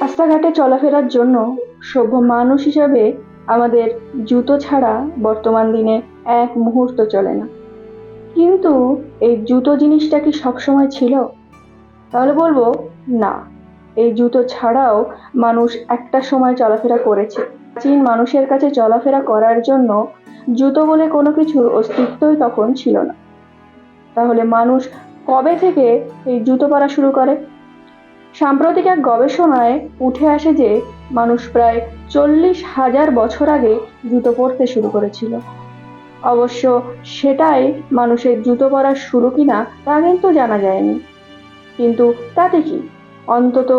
রাস্তাঘাটে চলাফেরার জন্য সভ্য মানুষ হিসাবে আমাদের জুতো ছাড়া বর্তমান দিনে এক মুহূর্ত চলে না। কিন্তু এই জুতো জিনিসটা কি সবসময় ছিল? তাহলে বলব, না। এই জুতো ছাড়াও মানুষ একটা সময় চলাফেরা করেছে। প্রাচীন মানুষের কাছে চলাফেরা করার জন্য জুতো বলে কোনো কিছুর অস্তিত্বই তখন ছিল না। তাহলে মানুষ কবে থেকে এই জুতো পরা শুরু করে? সাম্প্রতিক এক গবেষণায় উঠে আসে যে মানুষ প্রায় চল্লিশ হাজার বছর আগে জুতো পরতে শুরু করেছিল। অবশ্য সেটাই মানুষের জুতো পরা শুরু কিনা তা কিন্তু জানা যায়নি। কিন্তু তাতে কি? অন্তত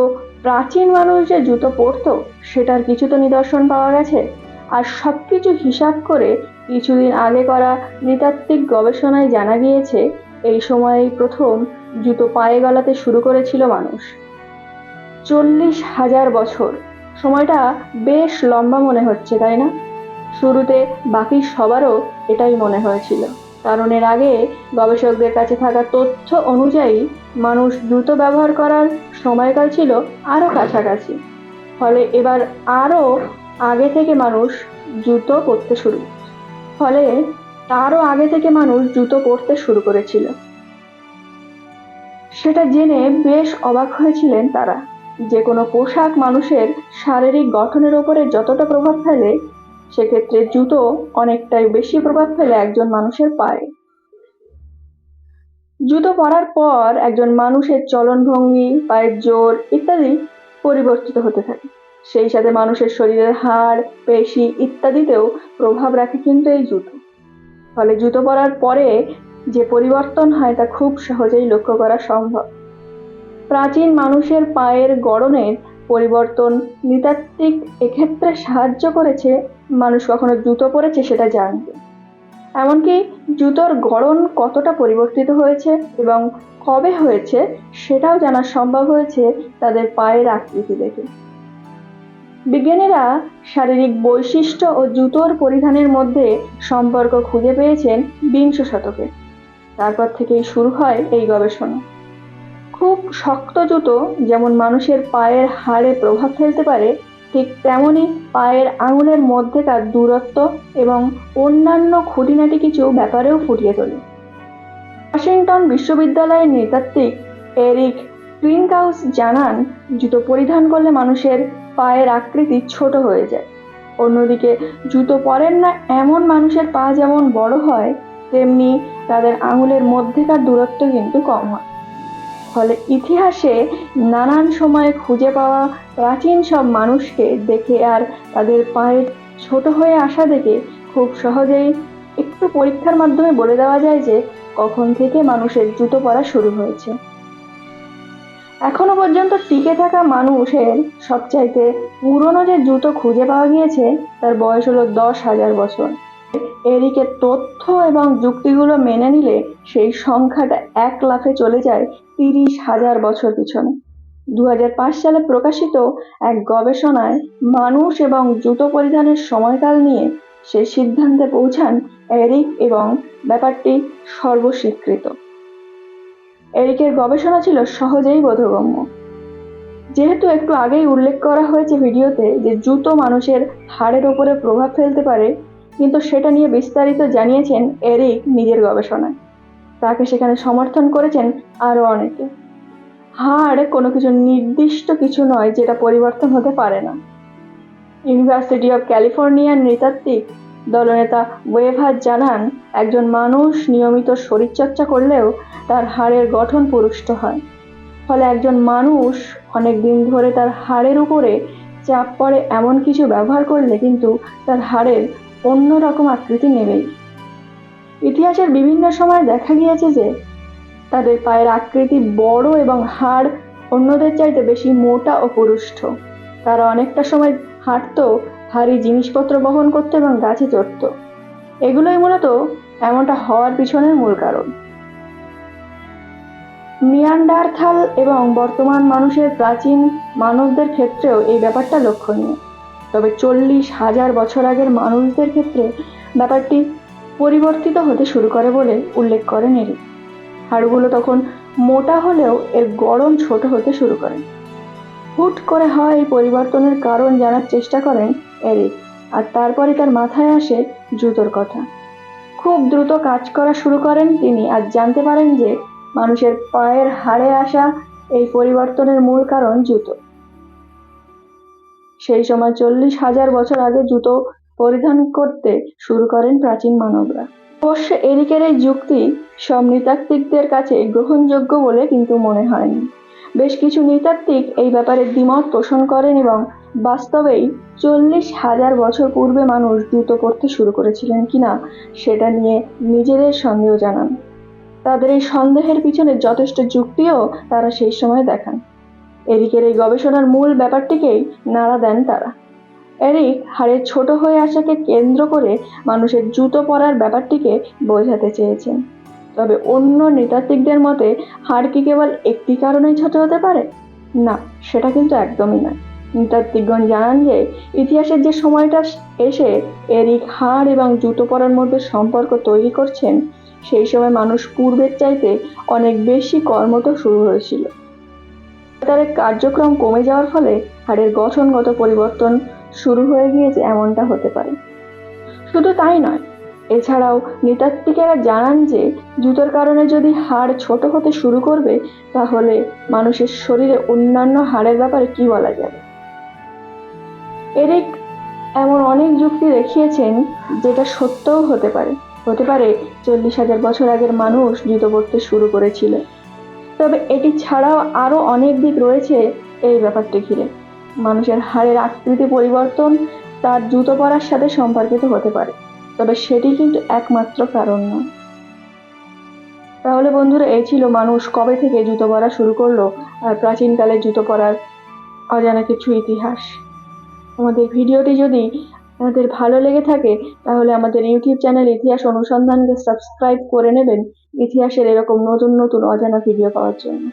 প্রাচীন মানুষ যে জুতো পরতো, সেটার কিছু তো নিদর্শন পাওয়া গেছে। আর সব কিছু হিসাব করে কিছুদিন আগে করা নৃতাত্ত্বিক গবেষণায় জানা গিয়েছে, এই সময়েই প্রথম জুতো পায়ে গলাতে শুরু করেছিল মানুষ। চল্লিশ হাজার বছর। সময়টা বেশ লম্বা মনে হচ্ছে, তাই না? শুরুতে বাকি সবারও এটাই মনে হয়েছিল। কারণ এর আগে গবেষকদের কাছে থাকা তথ্য অনুযায়ী মানুষ দ্রুত ব্যবহার করার সময়কাল ছিল আরও কাছাকাছি। ফলে এবার আরও আগে থেকে মানুষ জুতো পরতে শুরু ফলে তারও আগে থেকে মানুষ জুতো পরতে শুরু করেছিল। সেটা জেনে বেশ অবাক হয়েছিলেন তারা। যে কোনো পোশাক মানুষের শারীরিক গঠনের ওপরে যতটা প্রভাব ফেলে, সেক্ষেত্রে জুতো অনেকটাই বেশি প্রভাব ফেলে একজন মানুষের পায়ে। জুতো পরার পর একজন মানুষের চলনভঙ্গি, পায়ের জোর ইত্যাদি পরিবর্তিত হতে থাকে। সেই সাথে মানুষের শরীরের হাড়, পেশি ইত্যাদিতেও প্রভাব রাখে কিন্তু এই জুতো। ফলে জুতো পরার পরে যে পরিবর্তন হয় তা খুব সহজেই লক্ষ্য করা সম্ভব। প্রাচীন মানুষের পায়ের গড়নের পরিবর্তন নৃতাত্ত্বিক এক্ষেত্রে সাহায্য করেছে, মানুষ কখনো জুতো পরেছে সেটা জানতে এমনকি জুতোর গড়ন কতটা পরিবর্তিত হয়েছে এবং কবে হয়েছে সেটাও জানা সম্ভব হয়েছে তাদের পায়ের আকৃতি দেখে। বিজ্ঞানীরা শারীরিক বৈশিষ্ট্য ও জুতোর পরিধানের মধ্যে সম্পর্ক খুঁজে পেয়েছেন বিংশ শতকে। তারপর থেকেই শুরু হয় এই গবেষণা। খুব শক্ত জুতো যেমন মানুষের পায়ের হাড়ে প্রভাব ফেলতে পারে, ঠিক তেমনই পায়ের আঙুলের মধ্যেকার দূরত্ব এবং অন্যান্য খুঁটিনাটি কিছু ব্যাপারেও ফুটিয়ে তোলে। ওয়াশিংটন বিশ্ববিদ্যালয়ের নৃতাত্ত্বিক এরিক ক্লিনকাউস জানান, জুতো পরিধান করলে মানুষের পায়ের আকৃতি ছোট হয়ে যায়। অন্যদিকে, জুতো পরেন না এমন মানুষের পা যেমন বড় হয়, তেমনি তাদের আঙুলের মধ্যেকার দূরত্ব কিন্তু কম হয়। ফলে ইতিহাসে নানান সময়ে খুঁজে পাওয়া প্রাচীন সব মানুষকে দেখে আর তাদের পায়ে ছোট হয়ে আসা দেখে খুব সহজেই একটু পরীক্ষার মাধ্যমে বলে দেওয়া যায় যে কখন থেকে মানুষের জুতো পরা শুরু হয়েছে। এখনও পর্যন্ত টিকে থাকা মানুষের সবচাইতে পুরনো যে জুতো খুঁজে পাওয়া গিয়েছে, তার বয়স হলো দশ হাজার বছর। এদিকে তথ্য এবং যুক্তিগুলো মেনে নিলে সেই সংখ্যাটা এক লাফে চলে যায় তিরিশ হাজার বছর পিছনে। দু হাজার পাঁচ সালে প্রকাশিত এক গবেষণায় মানুষ এবং জুতো পরিধানের সময়কাল নিয়ে সেই সিদ্ধান্তে পৌঁছান এরিক এবং ব্যাপারটি সর্বস্বীকৃত। এরিকের গবেষণা ছিল সহজেই বোধগম্য। যেহেতু একটু আগেই উল্লেখ করা হয়েছে ভিডিওতে যে জুতো মানুষের হাড়ের ওপরে প্রভাব ফেলতে পারে কিন্তু সেটা নিয়ে বিস্তারিত জানিয়েছেন এরিক নিজের গবেষণায়। তাকে সেখানে সমর্থন করেছেন আরও অনেকে। হাড় কোনো কিছু নির্দিষ্ট কিছু নয় যেটা পরিবর্তন হতে পারে না। ইউনিভার্সিটি অফ ক্যালিফোর্নিয়ার নৃতাত্ত্বিক দলনেতা ওয়েভার জানান, একজন মানুষ নিয়মিত শরীরচর্চা করলেও তার হাড়ের গঠন পুরুষ্ট হয়। ফলে একজন মানুষ অনেক দিন ধরে তার হাড়ের উপরে চাপ পড়ে এমন কিছু ব্যবহার করলে কিন্তু তার হাড়ের অন্যরকম আকৃতি নেবেই। ইতিহাসের বিভিন্ন সময় দেখা গিয়েছে যে, তাদের পায়ের আকৃতি বড় এবং হাড় অন্যদের চাইতে বেশি মোটা ও পুরুষ্ঠ। তারা অনেকটা সময় হাঁটতো, ভারী জিনিসপত্র বহন করতো এবং গাছে চড়ত। এগুলোই মূলত এমনটা হওয়ার পিছনের মূল কারণ। নিয়ান্ডারথাল এবং বর্তমান মানুষের প্রাচীন মানবদের ক্ষেত্রেও এই ব্যাপারটা লক্ষণীয়। তবে চল্লিশ হাজার বছর আগের মানুষদের ক্ষেত্রে ব্যাপারটি পরিবর্তিত হতে শুরু করে বলে উল্লেখ করেন এরি হাড়গুলো তখন মোটা হলেও এর গড়ন ছোট হতে শুরু করে। হুট করে হওয়া এই পরিবর্তনের কারণ জানার চেষ্টা করেন এরিক, আর তারপরে তার মাথায় আসে জুতোর কথা। খুব দ্রুত কাজ করা শুরু করেন তিনি আর জানতে পারেন যে মানুষের পায়ের হাড়ে আসা এই পরিবর্তনের মূল কারণ জুতো। সেই সময় চল্লিশ হাজার বছর আগে জুতো পরিধান করতে শুরু করেন প্রাচীন মানবরা। অবশ্য এরিকের এই যুক্তি সব নৃতাত্ত্বিকদের কাছে গ্রহণযোগ্য বলে কিন্তু মনে হয়নি। বেশ কিছু নৃতাত্ত্বিক এই ব্যাপারে দ্বিমত পোষণ করেন এবং বাস্তবেই চল্লিশ হাজার বছর পূর্বে মানুষ জুতো পরতে শুরু করেছিলেন কিনা সেটা নিয়ে নিজেদের সন্দেহ জানান। তাদের এই সন্দেহের পিছনে যথেষ্ট যুক্তিও তারা সেই সময় দেখান। এরিকের এই গবেষণার মূল ব্যাপারটিকেই নাড়া দেন তারা। এরিক হাড়ের ছোট হয়ে আসাকে কেন্দ্র করে মানুষের জুতো পরার ব্যাপারটিকে বোঝাতে চেয়েছেন। তবে অন্য নৃতাত্ত্বিকদের মতে, হাড় কি কেবল একটি কারণেই ছোট হতে পারে? না, সেটা কিন্তু একদমই নয়। নৃতাত্ত্বিকগণ জানান যে, ইতিহাসের যে সময়টা এসে এরিক হাড় এবং জুতো পরার মধ্যে সম্পর্ক তৈরি করছেন, সেই সময় মানুষ পূর্বের চাইতে অনেক বেশি কর্মত শুরু হয়েছিল। তার কার্যক্রম কমে যাওয়ার ফলে হাড়ের গঠনগত পরিবর্তন শুরু হয়ে গিয়েছে এমনটা হতে পারে। শুধু তাই নয়, এছাড়াও নৃতাত্ত্বিকেরা জানান যে জুতোর কারণে যদি হাড় ছোট হতে শুরু করবে, তাহলে মানুষের শরীরে অন্যান্য হাড়ের ব্যাপারে কি বলা যাবে? এরিক এমন অনেক যুক্তি দেখিয়েছেন যেটা সত্যও হতে পারে। হতে পারে চল্লিশ হাজার বছর আগের মানুষ জুতো পরতে শুরু করেছিল। তবে এটি ছাড়াও আরও অনেক দিক রয়েছে এই ব্যাপারটি ঘিরে। মানুষের হাড়ের আকৃতি পরিবর্তন তার জুতো পরার সাথে সম্পর্কিত হতে পারে, তবে সেটি কিন্তু একমাত্র কারণ নয়। তাহলে বন্ধুরা, এই ছিল মানুষ কবে থেকে জুতো পরা শুরু করল আর প্রাচীনকালে জুতো পরার অজানা কিছু ইতিহাস। আমাদের ভিডিওটি যদি আপনাদের ভালো লেগে থাকে, তাহলে আমাদের ইউটিউব চ্যানেল ইতিহাস অনুসন্ধানকে সাবস্ক্রাইব করে নেবেন, ইতিহাসের এরকম নতুন নতুন অজানা ভিডিও পাওয়ার জন্য।